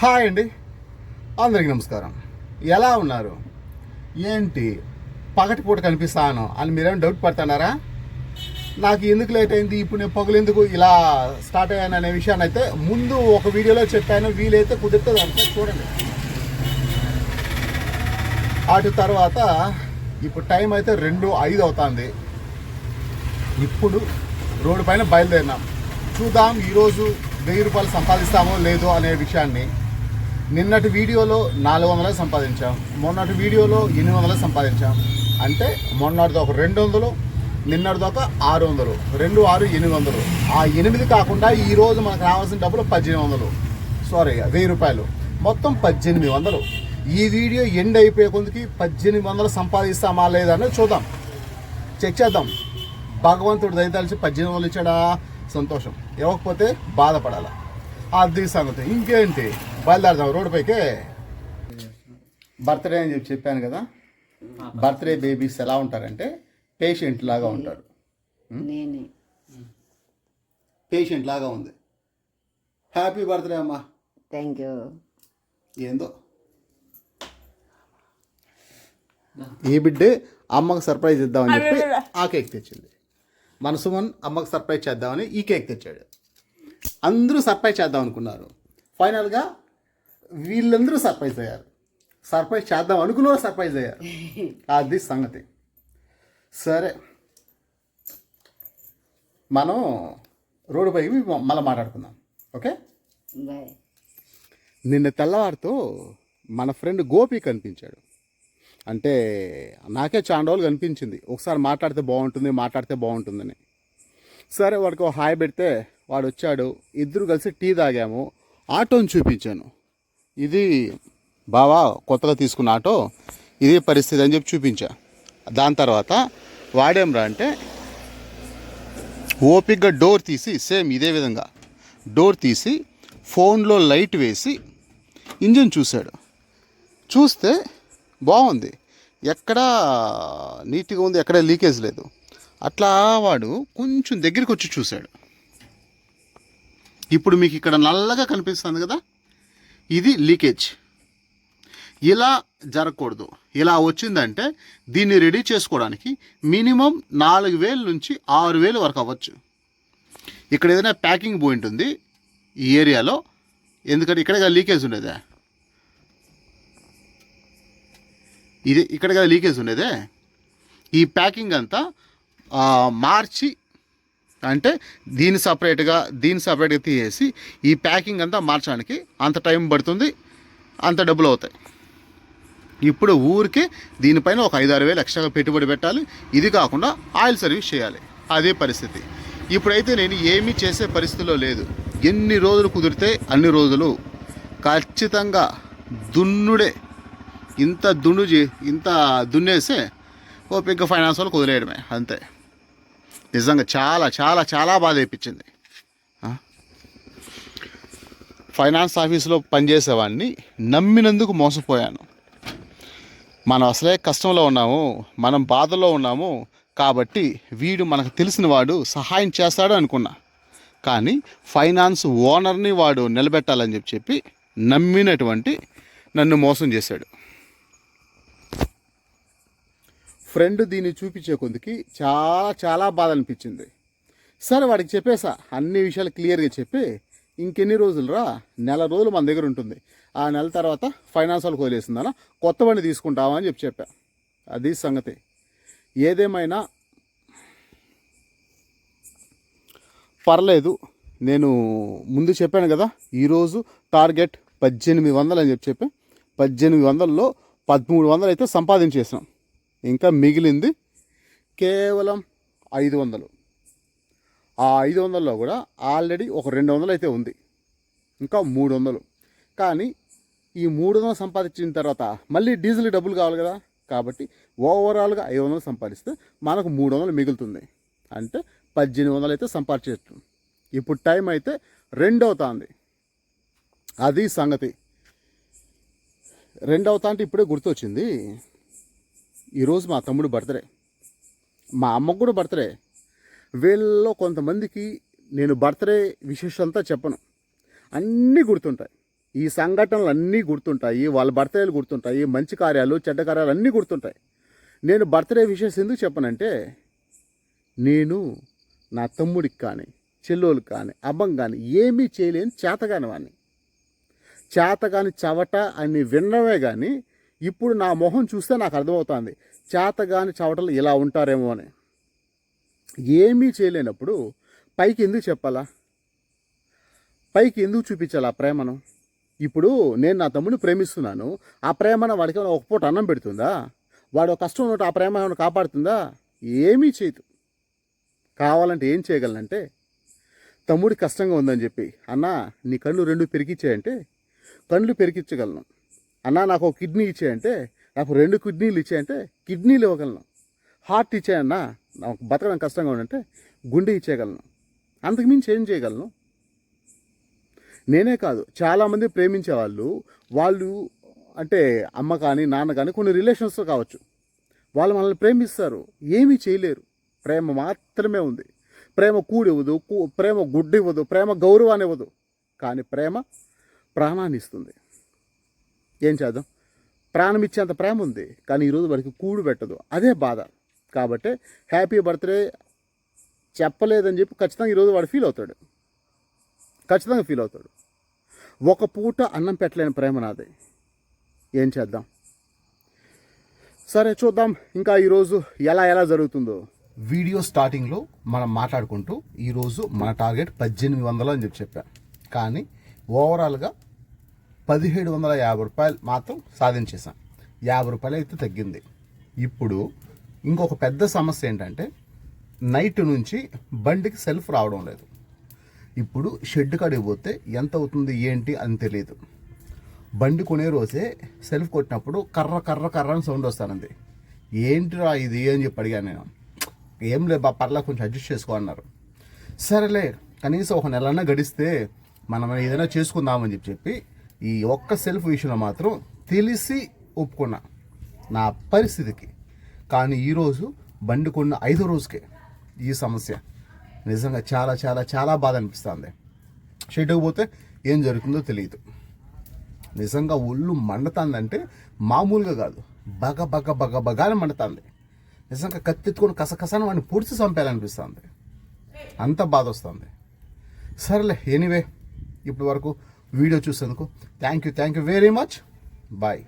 Hi అండి. అందరికీ నమస్కారం. ఎలా ఉన్నారు? ఏంటి? పగటిపూట కనిపిస్తాను అని మీరేమైనా డౌట్ పడుతున్నారా? నాకు ఎందుకు లేట్ అయింది? ఇప్పుడు నేను పగులు ఇలా స్టార్ట్ అయ్యాను అనే విషయాన్ని అయితే ముందు ఒక వీడియోలో చెప్పాను. వీలైతే కుదిరితే దాంట్లో చూడండి. అటు తర్వాత ఇప్పుడు టైం అయితే రెండు ఐదు అవుతుంది. ఇప్పుడు రోడ్డు పైన బయలుదేరినాం. చూద్దాం ఈరోజు వెయ్యి రూపాయలు సంపాదిస్తామో లేదో అనే విషయాన్ని. నిన్నటి వీడియోలో నాలుగు వందలు సంపాదించాం. మొన్నటి వీడియోలో ఎనిమిది వందలు సంపాదించాం. అంటే మొన్నటిది ఒక రెండు వందలు నిన్నటిది ఒక ఆరు వందలు రెండు ఆరు ఎనిమిది వందలు. ఆ ఎనిమిది కాకుండా ఈరోజు మనకు రావాల్సిన డబ్బులు పద్దెనిమిది వందలు. సారీ వెయ్యి రూపాయలు. మొత్తం పద్దెనిమిది వందలు. ఈ వీడియో ఎండ్ అయిపోయే కొందికి పద్దెనిమిది వందలు సంపాదిస్తామా లేదా అనేది చూద్దాం. చెక్ చేద్దాం. భగవంతుడు దయతలిచి పద్దెనిమిది వందలు ఇచ్చాడా? సంతోషం. ఇవ్వకపోతే బాధపడాల? అది సంగతి. ఇంకేంటి? బయలుదేరదాం రోడ్డుపైకే బర్త్డే అని చెప్పి చెప్పాను కదా. బర్త్డే బేబీస్ ఎలా ఉంటారంటే పేషెంట్ లాగా ఉంటారు. నేనే. పేషెంట్ లాగా ఉంది. హ్యాపీ బర్త్డే అమ్మా. Thank you. ఏందో? ఈ బిడ్డే అమ్మకు సర్ప్రైజ్ ఇద్దామని చెప్పి ఆ కేక్ తెచ్చింది. మన సుమన్ అమ్మకు సర్ప్రైజ్ చేద్దామని ఈ కేక్ తెచ్చాడు. అందరూ సర్ప్రైజ్ చేద్దాం అనుకున్నారు. ఫైనల్గా వీళ్ళందరూ సర్ప్రైజ్ అయ్యారు. సర్ప్రైజ్ చేద్దాం అనుకున్న సర్ప్రైజ్ అయ్యారు. అది సంగతి. సరే. మనం రోడ్డు పైకి మళ్ళీ మాట్లాడుకుందాం. ఓకే? నిన్న తెల్లవారితో మన ఫ్రెండ్ గోపి కనిపించాడు. అంటే నాకే చాలా రోజులు కనిపించింది. ఒకసారి మాట్లాడితే బాగుంటుంది మాట్లాడితే బాగుంటుందని. సరే వాడికి హాయ్ పెడితే వాడు వచ్చాడు. ఇద్దరు కలిసి టీ తాగాము. ఆటోని చూపించాను. ఇది బావా కొత్తగా తీసుకున్న ఆటో ఇదే పరిస్థితి అని చెప్పి చూపించా. దాని తర్వాత వాడేంరా అంటే ఓపిక్గా డోర్ తీసి సేమ్ ఇదే విధంగా డోర్ తీసి ఫోన్లో లైట్ వేసి ఇంజిన్ చూశాడు. చూస్తే బాగుంది. ఎక్కడా నీట్గా ఉంది ఎక్కడ లీకేజ్ లేదు. అట్లా వాడు కొంచెం దగ్గరికి వచ్చి చూశాడు. ఇప్పుడు మీకు ఇక్కడ నల్లగా కనిపిస్తుంది కదా ఇది లీకేజ్. ఇలా జరగకూడదు. ఇలా వచ్చిందంటే దీన్ని రెడీ చేసుకోవడానికి మినిమం నాలుగు వేల నుంచి ఆరు వేలు వరకు అవ్వచ్చు. ఇక్కడ ఏదైనా ప్యాకింగ్ పోయి ఉంటుంది ఈ ఏరియాలో. ఎందుకంటే ఇక్కడ కదా లీకేజ్ ఉండేదే. ఇది ఇక్కడ కదా లీకేజ్ ఉండేదే. ఈ ప్యాకింగ్ అంతా మార్చి అంటే దీన్ని సపరేట్గా దీన్ని సపరేట్గా తీసేసి ఈ ప్యాకింగ్ అంతా మార్చడానికి అంత టైం పడుతుంది అంత డబ్బులు అవుతాయి. ఇప్పుడు ఊరికే దీనిపైన ఒక ఐదారు వేలు ఎక్స్ట్రాగా పెట్టుబడి పెట్టాలి. ఇది కాకుండా ఆయిల్ సర్వీస్ చేయాలి. అదే పరిస్థితి. ఇప్పుడైతే నేను ఏమీ చేసే పరిస్థితిలో లేదు. ఎన్ని రోజులు కుదిరితే అన్ని రోజులు ఖచ్చితంగా దున్నుడే ఇంత దున్ను ఇంత దున్నేసే ఓపిక ఫైనాన్స్ వాళ్ళకి వదిలేయడమే అంతే. నిజంగా చాలా చాలా చాలా బాధ వేయించింది ఫైనాన్స్ ఆఫీస్లో పనిచేసేవాడిని నమ్మినందుకు మోసపోయాను. మనం అసలే కష్టంలో ఉన్నాము మనం బాధలో ఉన్నాము కాబట్టి వీడు మనకు తెలిసిన వాడు సహాయం చేస్తాడు అనుకున్నా. కానీ ఫైనాన్స్ ఓనర్ని వాడు నిలబెట్టాలని చెప్పి చెప్పి నమ్మినటువంటి నన్ను మోసం చేశాడు. ఫ్రెండ్ దీన్ని చూపించే కొందికి చాలా చాలా బాధ అనిపించింది సరే వాడికి చెప్పేసా. అన్ని విషయాలు క్లియర్గా చెప్పి ఇంకెన్ని రోజులు రా నెల రోజులు మన దగ్గర ఉంటుంది. ఆ నెల తర్వాత ఫైనాన్స్ వాళ్ళకి వదిలేసిందన? కొత్త బండి తీసుకుంటావా అని చెప్పి చెప్పా. అది సంగతి. ఏదేమైనా పర్లేదు. నేను ముందు చెప్పాను కదా ఈరోజు టార్గెట్ పద్దెనిమిది వందలు అని చెప్పి చెప్పి పద్దెనిమిది వందల్లో పదమూడు వందలు అయితే సంపాదించేసాం ఇంకా మిగిలింది కేవలం ఐదు వందలు. ఆ ఐదు వందల్లో కూడా ఆల్రెడీ ఒక రెండు వందలు అయితే ఉంది. ఇంకా మూడు వందలు. కానీ ఈ మూడు వందలు సంపాదించిన తర్వాత మళ్ళీ డీజిల్ డబ్బులు కావాలి కదా? కాబట్టి ఓవరాల్గా ఐదు వందలు సంపాదిస్తే మనకు మూడు వందలు మిగులుతుంది. అంటే పద్దెనిమిది వందలు అయితే సంపాదించచ్చు. ఇప్పుడు టైం అయితే రెండవుతుంది అది సంగతి. రెండు అంటే ఇప్పుడే గుర్తొచ్చింది. ఈరోజు మా తమ్ముడు బర్త్డే. మా అమ్మకు కూడా బర్త్డే. వీళ్ళలో కొంతమందికి నేను బర్త్డే విశేషం అంతా చెప్పను. అన్నీ గుర్తుంటాయి. ఈ సంఘటనలు అన్నీ గుర్తుంటాయి. వాళ్ళ బర్త్డేలు గుర్తుంటాయి. మంచి కార్యాలు చెడ్డ కార్యాలు అన్నీ గుర్తుంటాయి. నేను బర్త్డే విషయస్ ఎందుకు చెప్పనంటే నేను నా తమ్ముడికి కానీ చెల్లోళ్ళకి కానీ అబ్బం కానీ ఏమీ చేయలేని చేతగాని వాడిని చేతగాని చవట అని వినడమే కానీ ఇప్పుడు నా మొహం చూస్తే నాకు అర్థమవుతుంది. చేతగాని చవటలు ఇలా ఉంటారేమో అని. ఏమీ చేయలేనప్పుడు పైకి ఎందుకు చెప్పాలా? పైకి ఎందుకు చూపించాలా ఆ ప్రేమను? ఇప్పుడు నేను నా తమ్ముడిని ప్రేమిస్తున్నాను. ఆ ప్రేమను వాడికి ఒక పూట అన్నం పెడుతుందా? వాడు కష్టం ఉన్నట్టు ఆ ప్రేమ ఏమైనా కాపాడుతుందా? ఏమీ చేయదు. కావాలంటే ఏం చేయగలనంటే తమ్ముడి కష్టంగా ఉందని చెప్పి అన్నా నీ కళ్ళు రెండు పెరిగించాయంటే కళ్ళు పెరిగించగలను అన్నా నాకు ఒక కిడ్నీ ఇచ్చాయంటే నాకు రెండు కిడ్నీలు ఇచ్చాయంటే కిడ్నీలు ఇవ్వగలను. హార్ట్ ఇచ్చాయన్నా నాకు బతకడం కష్టంగా ఉందంటే గుండె ఇచ్చేయగలను. అంతకుమించి ఏం చేయగలను? నేనే కాదు చాలామంది ప్రేమించే వాళ్ళు వాళ్ళు అంటే అమ్మ కానీ నాన్న కానీ కొన్ని రిలేషన్స్ కావచ్చు. వాళ్ళు మనల్ని ప్రేమిస్తారు ఏమీ చేయలేరు. ప్రేమ మాత్రమే ఉంది. ప్రేమ కూడివ్వదు కూ- ప్రేమ గుడ్డు ఇవ్వదు ప్రేమ గౌరవాన్ని ఇవ్వదు కానీ ప్రేమ ప్రాణాన్ని ఇస్తుంది ఏం చేద్దాం? ప్రాణం ఇచ్చేంత ప్రేమ ఉంది కానీ ఈరోజు వాడికి కూడు పెట్టదు. అదే బాధ. కాబట్టి హ్యాపీ బర్త్డే చెప్పలేదని చెప్పి ఖచ్చితంగా ఈరోజు వాడు ఫీల్ అవుతాడు. ఖచ్చితంగా ఫీల్ అవుతాడు. ఒక పూట అన్నం పెట్టలేని ప్రేమ నాది. ఏం చేద్దాం? సరే చూద్దాం ఇంకా ఈరోజు ఎలా ఎలా జరుగుతుందో. వీడియో స్టార్టింగ్లో మనం మాట్లాడుకుంటూ ఈరోజు మన టార్గెట్ పద్దెనిమిది వందలు అని చెప్పి చెప్పాం. కానీ ఓవరాల్గా పదిహేడు వందల యాభై రూపాయలు మాత్రం సాధించేసాం యాభై రూపాయలు అయితే తగ్గింది. ఇప్పుడు ఇంకొక పెద్ద సమస్య ఏంటంటే నైట్ నుంచి బండికి సెల్ఫ్ రావడం లేదు. ఇప్పుడు షెడ్ కాడికి పోతే ఎంత అవుతుంది ఏంటి అని తెలియదు బండి కొనే రోజే సెల్ఫ్ కొట్టినప్పుడు కర్ర కర్ర కర్ర అని సౌండ్ వస్తానంది. ఏంటిరా ఇది? అని చెప్పి అడిగాను నేను. ఏం లే బా పర్లా కొంచెం అడ్జస్ట్ చేసుకో అన్నారు. సరేలే కనీసం ఒక నెలన్నా గడిస్తే మనం ఏదైనా చేసుకుందామని చెప్పి చెప్పి ఈ ఒక్క సెల్ఫ్ విషయంలో మాత్రం తెలిసి ఒప్పుకున్నా నా పరిస్థితికి. కానీ ఈరోజు బండి కొన్న ఐదో రోజుకే ఈ సమస్య నిజంగా చాలా చాలా చాలా బాధ అనిపిస్తుంది. షెడ్కి పోతే ఏం జరుగుతుందో తెలియదు. నిజంగా ఒళ్ళు మండుతుందంటే మామూలుగా కాదు. బగ బగ బగ బగానే మండుతుంది. నిజంగా కత్తెత్తుకొని కసకసని వాడిని పొడిచి చంపేయాలనిపిస్తుంది అంత బాధ వస్తుంది. సరేలే ఎనీవే ఇప్పటి వరకు వీడియో చూసేందుకు thank you thank you very much. Bye